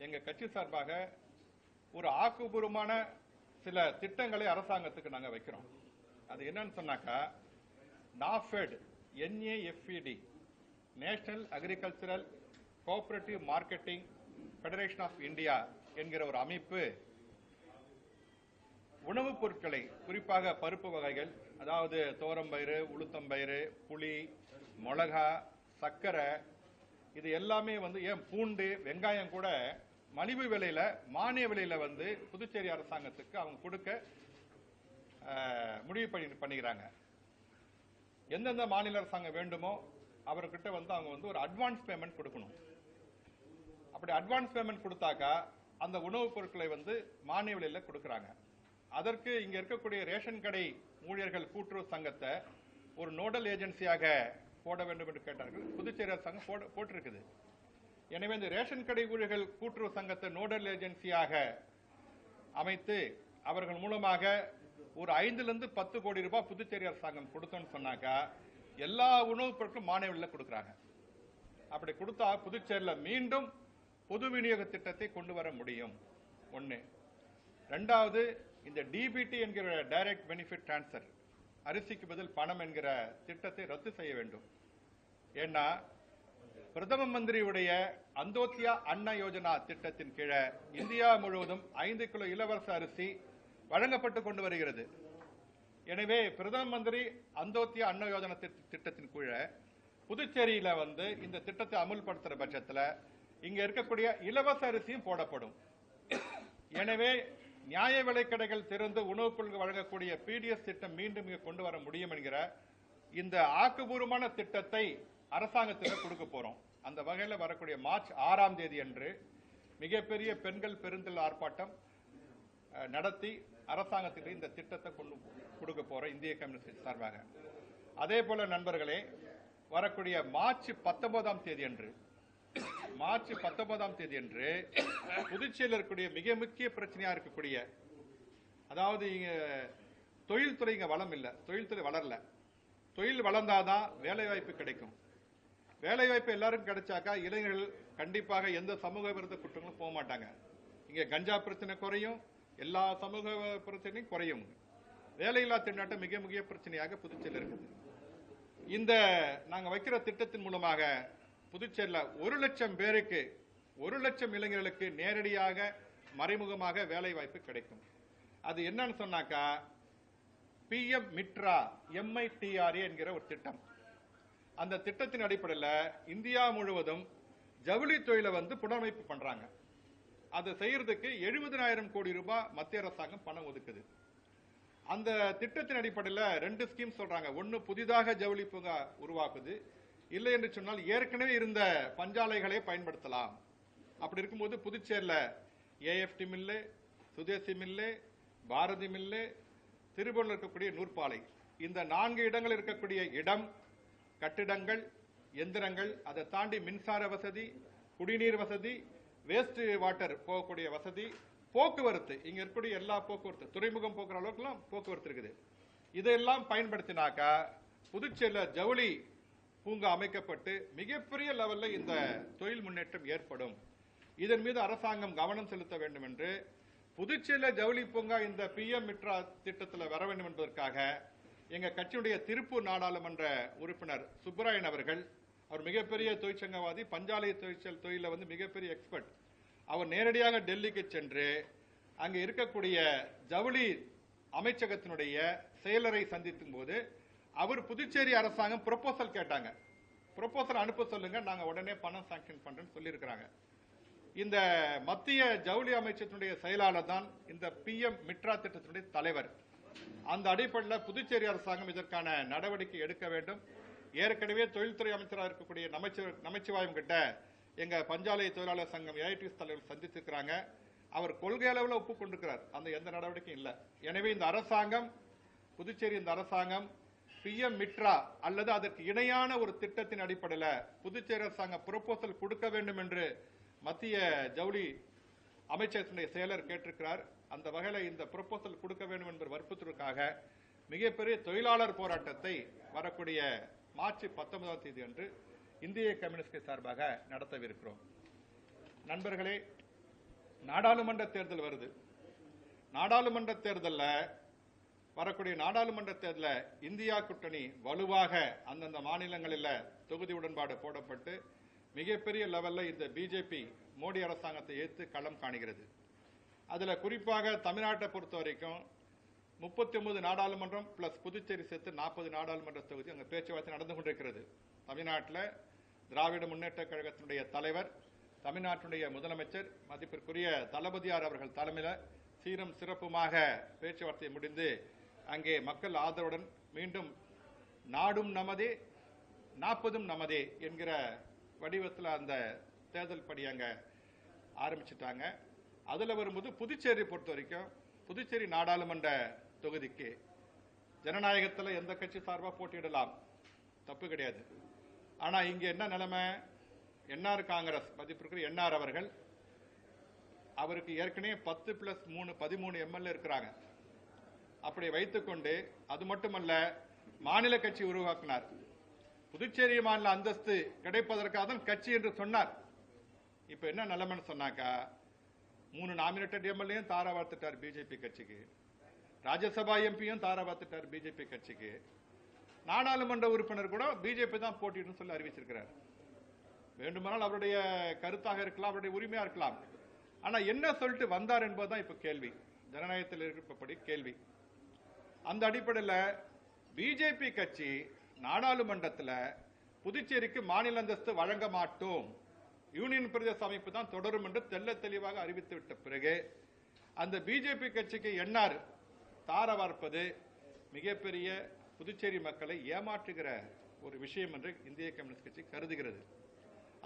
எங்க கட்சி சார்பாக ஒரு ஆக்கப்பூர்வமான சில திட்டங்களை அரசாங்கத்துக்கு நாங்க வைக்கிறோம். அது என்னன்னு சொன்னாக்கா NAFED N A F E D national agricultural cooperative marketing federation of India என்கிற ஒரு அமைப்பு உணவுப் பொருட்களை குறிப்பாக பருப்பு வகைகள் அதாவது தோரம்பயிறு உளுத்தம்பயிறு புளி மிளகா சர்க்கரை இது எல்லாமே வந்து ஏன் பூண்டு வெங்காயம் கூட மலிவு விலையில மானிய விலையில வந்து புதுச்சேரி அரசாங்கத்துக்கு அவங்க கொடுக்க முடிவு பண்ணி பண்ணிக்கிறாங்க. எந்தெந்த மாநில அரசாங்கம் வேண்டுமோ அவர்கிட்ட வந்து அவங்க வந்து ஒரு அட்வான்ஸ் பேமெண்ட் கொடுக்கணும். அப்படி அட்வான்ஸ் பேமெண்ட் கொடுத்தாக்கா அந்த உணவுப் பொருட்களை வந்து மானிய விலையில கொடுக்கறாங்க. அதற்கு இங்க இருக்கக்கூடிய ரேஷன் கடை ஊழியர்கள் கூட்டுறவு சங்கத்தை ஒரு நோடல் ஏஜென்சியாக போட வேண்டும் என்று கேட்டார்கள். புதுச்சேரி அரசாங்கம் போட போட்டிருக்குது. எனவே இந்த ரேஷன் கடை ஊழியர்கள் கூட்டுறவு சங்கத்தை நோடல் ஏஜென்சியாக அமைத்து அவர்கள் மூலமாக ஒரு ஐந்துலேருந்து பத்து கோடி ரூபாய் புதுச்சேரி அரசாங்கம் கொடுத்தோன்னு சொன்னாக்கா எல்லா உணவுப் பொருட்களும் மானிய கொடுக்குறாங்க. அப்படி கொடுத்தா புதுச்சேரியில் மீண்டும் பொது விநியோக திட்டத்தை கொண்டு வர முடியும். ஒன்று ரெண்டாவது இந்த டிபிடி என்கிற டைரக்ட் பெனிஃபிட் டிரான்ஸ்ஃபர் அரிசிக்கு பதில் பணம் என்கிற திட்டத்தை ரத்து செய்ய வேண்டும். ஏன்னா பிரதம மந்திரியுடைய அந்தோத்தியா அன்ன யோஜனா திட்டத்தின் கீழே இந்தியா முழுவதும் ஐந்து கிலோ இலவச அரிசி வழங்கப்பட்டு கொண்டு வருகிறது. எனவே பிரதம மந்திரி அந்தோத்தியா அன்ன யோஜனா திட்டத்தின் கீழே புதுச்சேரியில வந்து இந்த திட்டத்தை அமுல்படுத்துற பட்சத்தில் இங்க இருக்கக்கூடிய இலவச அரிசியும் போடப்படும். எனவே நியாய விலைக்கடைகள் திறந்து உணவுப் பொருட்கள் வழங்கக்கூடிய பிடிஎஸ் திட்டம் மீண்டும் இங்க கொண்டு வர முடியும் என்கிற இந்த ஆக்கப்பூர்வமான திட்டத்தை அரசாங்கத்திற்கு கொடுக்க போறோம். அந்த வகையில் வரக்கூடிய மார்ச் ஆறாம் தேதி அன்று மிகப்பெரிய பெண்கள் பெருந்தல் ஆர்ப்பாட்டம் நடத்தி அரசாங்கத்துக்கு இந்த திட்டத்தை கொண்டு கொடுக்க போறோம் இந்திய கம்யூனிஸ்ட் சார்பாக. அதே போல நண்பர்களே வரக்கூடிய மார்ச் பத்தொன்பதாம் தேதி அன்று மார்ச் பத்தொன்பதாம் தேதி அன்று புதுச்சேரியில் இருக்கக்கூடிய மிக முக்கிய பிரச்சனையா இருக்கக்கூடிய அதாவது இங்க தொழில்துறை இங்க வளம் இல்லை தொழில்துறை வளரல. தொழில் வளர்ந்தாதான் வேலை வாய்ப்பு கிடைக்கும். வேலை வாய்ப்பு எல்லாரும் கிடைச்சாக்கா இளைஞர்கள் கண்டிப்பாக எந்த சமூக விரோத குற்றங்களும் போக மாட்டாங்க. இங்க கஞ்சா பிரச்சனை குறையும் எல்லா சமூக பிரச்சனையும் குறையும். வேலையில்லா திண்டாட்டம் மிக முக்கிய பிரச்சனையாக புதுச்சேரியில் இருக்குது. இந்த நாங்கள் வைக்கிற திட்டத்தின் மூலமாக புதுச்சேரியில் ஒரு லட்சம் பேருக்கு ஒரு லட்சம் இளைஞர்களுக்கு நேரடியாக மறைமுகமாக வேலை வாய்ப்பு கிடைக்கும். அது என்னன்னு சொன்னாக்கா பிஎம் மிட்ரா எம்ஐடிஆர்ஏ என்கிற ஒரு திட்டம். அந்த திட்டத்தின் அடிப்படையில் இந்தியா முழுவதும் ஜவுளி தொழிலை வந்து புனரமைப்பு பண்றாங்க. அதை செய்யறதுக்கு எழுபதனாயிரம் கோடி ரூபாய் மத்திய அரசாங்கம் பணம் ஒதுக்குது. அந்த திட்டத்தின் அடிப்படையில் ரெண்டு ஸ்கீம் சொல்றாங்க. ஒன்னு புதிதாக ஜவுளி பூங்கா உருவாக்குது. இல்லை என்று சொன்னால் ஏற்கனவே இருந்த பஞ்சாலைகளை பயன்படுத்தலாம். அப்படி இருக்கும்போது புதுச்சேரியில் AFT mill Swadeshi mill Bharathi mill திருப்பூரில் இருக்கக்கூடிய நூற்பாலை. இந்த நான்கு இடங்கள் இருக்கக்கூடிய இடம் கட்டிடங்கள் எந்திரங்கள் அதை தாண்டி மின்சார வசதி குடிநீர் வசதி வேஸ்ட் வாட்டர் போகக்கூடிய வசதி போக்குவரத்து. இங்க இருக்கக்கூடிய எல்லா போக்குவரத்து துறைமுகம் போக்குற அளவுக்குலாம் போக்குவரத்து இருக்குது. இதெல்லாம் பயன்படுத்தினாக்கா புதுச்சேரியில் ஜவுளி பூங்கா அமைக்கப்பட்டு மிகப்பெரிய லெவலில் இந்த தொழில் முன்னேற்றம் ஏற்படும். இதன் மீது அரசாங்கம் கவனம் செலுத்த வேண்டும் என்று புதுச்சேரியில் ஜவுளி பூங்கா இந்த பிஎம் மிட்ரா திட்டத்தில் வர வேண்டும் என்பதற்காக எங்கள் கட்சியுடைய திருப்பூர் நாடாளுமன்ற உறுப்பினர் சுப்பராயன் அவர்கள் அவர் மிகப்பெரிய தொழிற்சங்கவாதி பஞ்சாலை தொழிற்சல் தொழிலில் வந்து மிகப்பெரிய எக்ஸ்பர்ட் அவர் நேரடியாக டெல்லிக்கு சென்று அங்கே இருக்கக்கூடிய ஜவுளி அமைச்சகத்தினுடைய செயலரை சந்தித்தும் போது அவர் புதுச்சேரி அரசாங்கம் ப்ரொபோசல் கேட்டாங்க. ப்ரொபோசல் அனுப்ப சொல்லுங்க நாங்கள் உடனே பணம் சாங்ஷன் பண்ணுறேன்னு சொல்லியிருக்கிறாங்க. இந்த மத்திய ஜவுளி அமைச்சத்தினுடைய செயலாளர் தான் இந்த பிஎம் மிட்ரா திட்டத்தினுடைய தலைவர். அந்த அடிப்படையில் புதுச்சேரி அரசாங்கம் இதற்கான நடவடிக்கை எடுக்க வேண்டும். ஏற்கனவே தொழில்துறை அமைச்சராக இருக்கக்கூடிய நமச்சிவ நமச்சிவாயம் கிட்ட எங்க பஞ்சாலை தொழிலாளர் சங்கம் ஏஐடிஎஸ் தலைவர் சந்தித்திருக்கிறாங்க அவர் கொள்கை அளவில் ஒப்புக்கொண்டிருக்கிறார். அந்த எந்த நடவடிக்கையும் இல்லை. எனவே இந்த அரசாங்கம் புதுச்சேரி இந்த அரசாங்கம் பிஎம் மிட்ரா அல்லது அதற்கு இணையான ஒரு திட்டத்தின் அடிப்படையில் புதுச்சேரி அரசாங்கம் ப்ரொபோசல் கொடுக்க வேண்டும் என்று மத்திய ஜவுளி அமைச்சகத்தினுடைய செயலர் கேட்டிருக்கிறார். அந்த வகையில் இந்த ப்ரொபோசல் கொடுக்க வேண்டும் என்பது வற்புறுத்தலுக்காக மிகப்பெரிய தொழிலாளர் போராட்டத்தை வரக்கூடிய மார்ச் பத்தொன்பதாம் தேதி அன்று இந்திய கம்யூனிஸ்ட் சார்பாக நடத்தவிருக்கிறோம். நண்பர்களே நாடாளுமன்ற தேர்தல் வருது. நாடாளுமன்ற தேர்தலில் வரக்கூடிய நாடாளுமன்ற தேர்தலில் இந்தியா கூட்டணி வலுவாக அந்தந்த மாநிலங்களில் தொகுதி உடன்பாடு போடப்பட்டு மிகப்பெரிய லெவலில் இந்த பிஜேபி மோடி அரசாங்கத்தை ஏற்று களம் காணுகிறது. அதில் குறிப்பாக தமிழ்நாட்டை பொறுத்த வரைக்கும் முப்பத்தி ஒன்பது நாடாளுமன்றம் பிளஸ் புதுச்சேரி சேர்த்து நாற்பது நாடாளுமன்ற தொகுதி அங்கே பேச்சுவார்த்தை நடந்து கொண்டிருக்கிறது. தமிழ்நாட்டில் திராவிட முன்னேற்ற கழகத்தினுடைய தலைவர் தமிழ்நாட்டினுடைய முதலமைச்சர் மதிப்பிற்குரிய தளபதியார் அவர்கள் தலைமையில் சீரம் சிறப்புமாக பேச்சுவார்த்தை முடிந்து அங்கே மக்கள் ஆதரவுடன் மீண்டும் நாடும் நமதே நாற்பதும் நமதே என்கிற வடிவத்தில் அந்த தேர்தல் படி அங்கே ஆரம்பிச்சிட்டாங்க. அதில் வரும்போது புதுச்சேரி பொறுத்த வரைக்கும் புதுச்சேரி நாடாளுமன்ற தொகுதிக்கு ஜனநாயகத்தில் எந்த கட்சி சார்பாக போட்டியிடலாம்? தப்பு கிடையாது. ஆனால் இங்கே என்ன நிலைமை? என்ஆர் காங்கிரஸ் மதிப்பிற்குரிய என்ஆர் அவர்கள் அவருக்கு ஏற்கனவே பத்து பிளஸ் மூணு பதிமூணு எம்எல்ஏ இருக்கிறாங்க. அப்படி வைத்துக்கொண்டு அது மட்டுமல்ல மாநில கட்சி உருவாக்கினார். புதுச்சேரி மாநில அந்தஸ்து கிடைப்பதற்காக தான் கட்சி என்று சொன்னார். இப்ப என்ன நிலைமைன்னு சொன்னாக்கா மூணு நாமினேட்டட் எம்எல்ஏயும் தாரா வார்த்துட்டார் பிஜேபி கட்சிக்கு. ராஜ்யசபா எம்பியும் தாரா வார்த்துட்டார் பிஜேபி கட்சிக்கு. நாடாளுமன்ற உறுப்பினர் கூட பிஜேபி தான் போட்டின்னு சொல்லி அறிவிச்சிருக்கிறார். வேண்டுமானால் அவருடைய கருத்தாக இருக்கலாம் அவருடைய உரிமையா இருக்கலாம். ஆனா என்ன சொல்லிட்டு வந்தார் என்பதுதான் இப்ப கேள்வி. ஜனநாயகத்தில் இருக்கப்படி கேள்வி. அந்த அடிப்படையில் பிஜேபி கட்சி நாடாளுமன்றத்தில் புதுச்சேரிக்கு மாநில அந்தஸ்து வழங்க மாட்டோம். யூனியன் பிரதேச அமைப்பு தான் தொடரும் என்று தெல்ல தெளிவாக அறிவித்து விட்ட பிறகு அந்த பிஜேபி கட்சிக்கு என்ஆர் தார வார்ப்பது மிகப்பெரிய புதுச்சேரி மக்களை ஏமாற்றுகிற ஒரு விஷயம் என்று இந்திய கம்யூனிஸ்ட் கட்சி கருதுகிறது.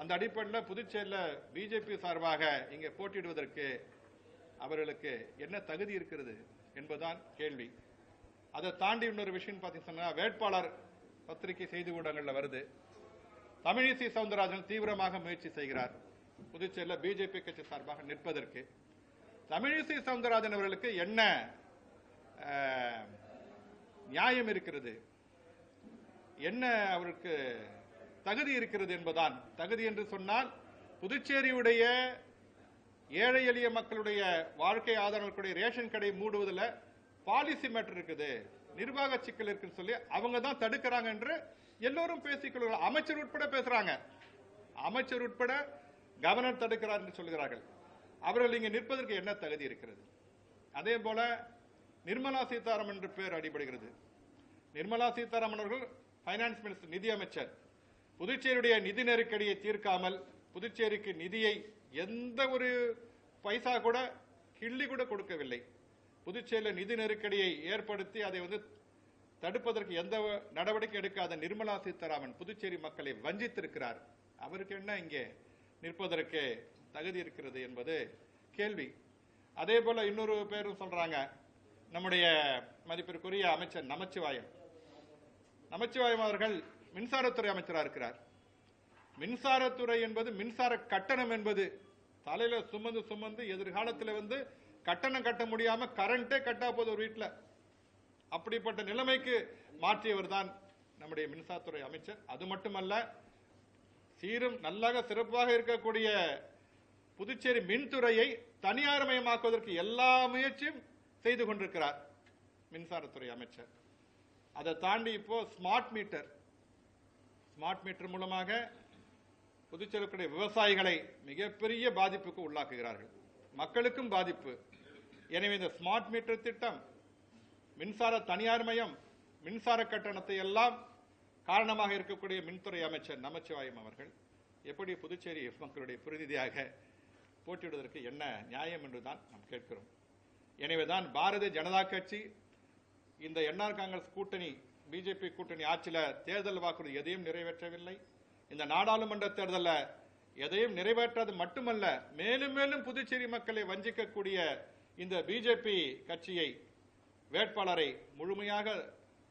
அந்த அடிப்படையில் புதுச்சேரியில் பிஜேபி சார்பாக இங்கே போட்டியிடுவதற்கு அவர்களுக்கு என்ன தகுதி இருக்கிறது என்பதுதான் கேள்வி. அதை தாண்டி இன்னொரு விஷயம் பார்த்தீங்கன்னா வேட்பாளர் பத்திரிகை செய்தி ஊடகங்களில் வருது. தமிழிசை சவுந்தரராஜன் தீவிரமாக முயற்சி செய்கிறார். புதுச்சேரியில் பிஜேபி கட்சி சார்பாக நிற்பதற்கு. தமிழிசை சவுந்தரராஜன் அவர்களுக்கு என்ன நியாயம் இருக்கிறது? என்ன அவருக்கு தகுதி இருக்கிறது என்பதான் தகுதி என்று சொன்னால் புதுச்சேரியுடைய ஏழை எளிய மக்களுடைய வாழ்க்கை ஆதரவுடைய ரேஷன் கடை மூடுவதில் பாலிசி மேட்டர் இருக்குது. நிர்வாக சிக்கல் இருக்குன்னு சொல்லி அவங்க தான் தடுக்கிறாங்க என்று எல்லோரும் பேசிக்கொள்கிறார்கள் அமைச்சர் உட்பட பேசுறாங்க. அமைச்சர் உட்பட கவர்னர் தடுக்கிறார் என்று சொல்கிறார்கள். அவர்கள் இங்கே நிற்பதற்கு என்ன தகுதி இருக்கிறது? அதே போல நிர்மலா சீதாராமன் என்று பேர் அடிபடுகிறது. நிர்மலா சீதாராமன் அவர்கள் பைனான்ஸ் மினிஸ்டர் நிதியமைச்சர் புதுச்சேரியுடைய நிதி நெருக்கடியை தீர்க்காமல் புதுச்சேரிக்கு நிதியை எந்த ஒரு பைசா கூட கிள்ளி கூட கொடுக்கவில்லை. புதுச்சேரியில் நிதி நெருக்கடியை ஏற்படுத்தி அதை வந்து தடுப்பதற்கு எந்த நடவடிக்கை எடுக்காத நிர்மலா சீதாராமன் புதுச்சேரி மக்களை வஞ்சித்திருக்கிறார். அவருக்கு என்ன இங்கே நிற்பதற்கு தகுதி இருக்கிறது என்பது கேள்வி. அதே போல இன்னொரு பேரும் சொல்றாங்க நம்முடைய மதிப்பிற்குரிய அமைச்சர் நமச்சிவாயம். நமச்சிவாயம் அவர்கள் மின்சாரத்துறை அமைச்சராக இருக்கிறார். மின்சாரத்துறை என்பது மின்சார கட்டணம் என்பது தலையில சுமந்து சுமந்து எதிர்காலத்தில் வந்து கட்டணம் கட்ட முடியாம கரண்டே கட்டா போகுது ஒரு வீட்டில் அப்படிப்பட்ட நிலைமைக்கு மாற்றியவர் தான் நம்முடைய மின்சாரத்துறை அமைச்சர். அது மட்டுமல்ல சீரும் நல்லாக சிறப்பாக இருக்கக்கூடிய புதுச்சேரி மின்துறையை தனியார்மயமாக்குவதற்கு எல்லா முயற்சியும் செய்து கொண்டிருக்கிறார் மின்சாரத்துறை அமைச்சர். அதை தாண்டி இப்போ ஸ்மார்ட் மீட்டர் ஸ்மார்ட் மீட்டர் மூலமாக புதுச்சேரிக்குடைய விவசாயிகளை மிகப்பெரிய பாதிப்புக்கு உள்ளாக்குகிறார்கள். மக்களுக்கும் பாதிப்பு. எனவே இந்த ஸ்மார்ட் மீட்டர் திட்டம் மின்சார தனியார் மயம் மின்சார கட்டணத்தை எல்லாம் காரணமாக இருக்கக்கூடிய மின்துறை அமைச்சர் நமச்சிவாயம் அவர்கள் எப்படி புதுச்சேரி மக்களுடைய பிரதிநிதியாக போட்டியிடுவதற்கு என்ன நியாயம் என்றுதான் நாம் கேட்கிறோம். எனவேதான் பாரதிய ஜனதா கட்சி இந்த என்ஆர் காங்கிரஸ் கூட்டணி பிஜேபி கூட்டணி ஆட்சியில் தேர்தல் வாக்குறுதி எதையும் நிறைவேற்றவில்லை. இந்த நாடாளுமன்ற தேர்தலில் எதையும் நிறைவேற்றது மட்டுமல்ல மேலும் மேலும் புதுச்சேரி மக்களை வஞ்சிக்கக்கூடிய இந்த பிஜேபி கட்சியை வேட்பாளரை முழுமையாக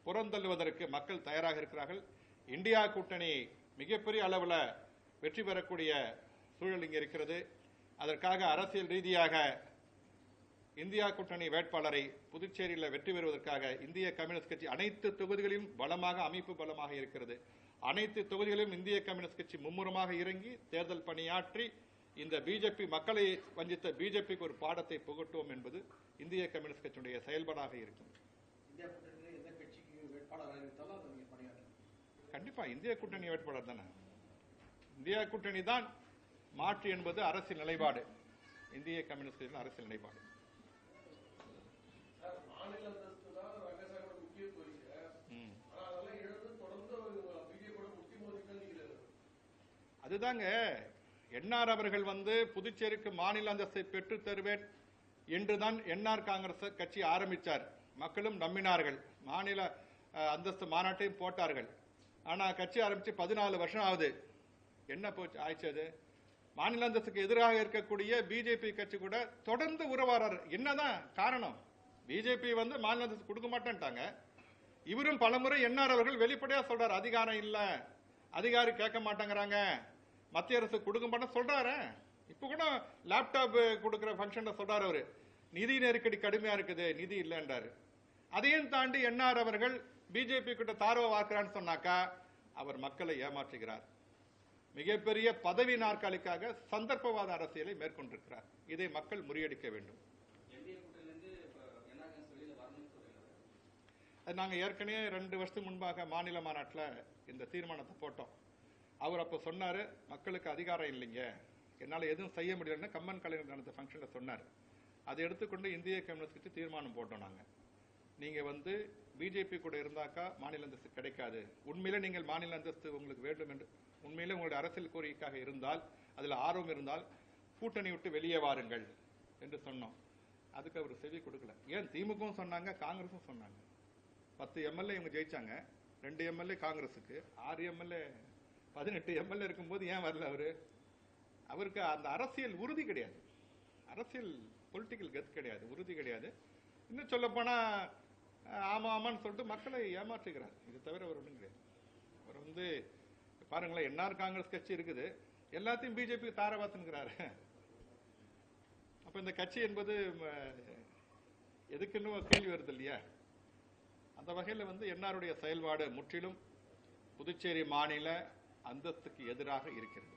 புறந்தள்ளுவதற்கு மக்கள் தயாராக இருக்கிறார்கள். இந்தியா கூட்டணி மிகப்பெரிய அளவில் வெற்றி பெறக்கூடிய சூழல் இங்கே இருக்கிறது. அதற்காக அரசியல் ரீதியாக இந்தியா கூட்டணி வேட்பாளரை புதுச்சேரியில் வெற்றி பெறுவதற்காக இந்திய கம்யூனிஸ்ட் கட்சி அனைத்து தொகுதிகளிலும் பலமாக அமைப்பு பலமாக இருக்கிறது. அனைத்து தொகுதிகளிலும் இந்திய கம்யூனிஸ்ட் கட்சி மும்முரமாக இறங்கி தேர்தல் பணியாற்றி இந்த பிஜேபி மக்களை வஞ்சித்த பிஜேபிக்கு ஒரு பாடத்தை புகட்டுவோம் என்பது இந்திய கம்யூனிஸ்ட் கட்சியுடைய செயல்பாடாக இருக்கும். கண்டிப்பா இந்திய கூட்டணி வேட்பாளர் தானே? இந்திய கூட்டணி தான் மாற்று என்பது அரசியல் நிலைப்பாடு. இந்திய கம்யூனிஸ்ட் கட்சியின் அரசியல் நிலைப்பாடு. அதுதாங்க. என்ஆர் அவர்கள் வந்து புதுச்சேரிக்கு மாநில அந்தஸ்தை பெற்றுத் தருவேன் என்றுதான் என்ஆர் காங்கிரஸ் கட்சி ஆரம்பிச்சார். மக்களும் நம்பினார்கள். மாநில அந்தஸ்து மாநாட்டையும் போட்டார்கள். ஆனால் கட்சி ஆரம்பித்து பதினாலு வருஷம் ஆகுது. என்ன போச்சு ஆயிடுச்சு அது? மாநில அந்தஸ்துக்கு எதிராக இருக்கக்கூடிய பிஜேபி கட்சி கூட தொடர்ந்து உறவாடுறாரு என்னதான் காரணம்? பிஜேபி வந்து மாநில அந்தஸ்து கொடுக்க மாட்டேன்ட்டாங்க. இவரும் பலமுறை என்ஆர் அவர்கள் வெளிப்படையாக சொல்றார் அதிகாரம் இல்லை. அதிகாரி கேட்க மாட்டேங்கிறாங்க. மத்திய அரசு கொடுக்க மாட்டேன் சொல்றாரு. இப்ப கூட லேப்டாப் கொடுக்கிற ஃபங்க்ஷனில் சொல்றாரு அவரு. நிதி நெருக்கடி கடுமையா இருக்குது நிதி இல்லைன்றாரு. அதையும் தாண்டி என்ஆர் அவர்கள் பிஜேபி கிட்ட தார்வ வாக்குறான்னு சொன்னாக்கா அவர் மக்களை ஏமாற்றுகிறார். மிகப்பெரிய பதவி நாற்காலிக்காக சந்தர்ப்பவாத அரசியலை மேற்கொண்டிருக்கிறார். இதை மக்கள் முறியடிக்க வேண்டும். நாங்கள் ஏற்கனவே ரெண்டு வருஷத்துக்கு முன்பாக மாநில மாநாட்டில் இந்த தீர்மானத்தை போட்டோம். அவர் அப்போ சொன்னார் மக்களுக்கு அதிகாரம் இல்லைங்க. என்னால் எதுவும் செய்ய முடியலன்னு கம்மன் கலைஞர் நடந்த ஃபங்க்ஷனில் சொன்னார். அதை எடுத்துக்கொண்டு இந்திய கம்யூனிஸ்ட் கட்சி தீர்மானம் போட்டோம் நாங்கள் நீங்கள் வந்து பிஜேபி கூட இருந்தாக்கா மாநில அந்தஸ்து கிடைக்காது. உண்மையிலே நீங்கள் மாநில அந்தஸ்து உங்களுக்கு வேண்டும் என்று உண்மையிலே உங்களுடைய அரசியல் கோரிக்கைக்காக இருந்தால் அதில் ஆர்வம் இருந்தால் கூட்டணி விட்டு வெளியே வாருங்கள் என்று சொன்னோம். அதுக்கு அவர் செவி கொடுக்கல. ஏன்? திமுகவும் சொன்னாங்க காங்கிரஸும் சொன்னாங்க. பத்து எம்எல்ஏ இவங்க ஜெயிச்சாங்க. ரெண்டு எம்எல்ஏ காங்கிரஸுக்கு ஆறு எம்எல்ஏ பதினெட்டு எம்எல்ஏ இருக்கும்போது ஏன் வரல அவர்? அவருக்கு அந்த அரசியல் உறுதி கிடையாது. அரசியல் பொலிட்டிக்கல் கெத் கிடையாது. உறுதி கிடையாது. இன்னும் சொல்லப்போனால் ஆமாம் ஆமா ஆமான்னு சொல்லிட்டு மக்களை ஏமாற்றுகிறார். இது தவிர அவர் ஒன்றும் கிடையாது. அவர் வந்து பாருங்களேன் என்ஆர் காங்கிரஸ் கட்சி இருக்குது. எல்லாத்தையும் பிஜேபி தாரவாத்துங்கிறாரு அப்போ இந்த கட்சி என்பது எதுக்குன்னு ஒரு கேள்வி வருது இல்லையா? அந்த வகையில் வந்து என்ஆருடைய செயல்பாடு முற்றிலும் புதுச்சேரி மாநில அந்தஸ்துக்கு எதிராக இருக்கிறது.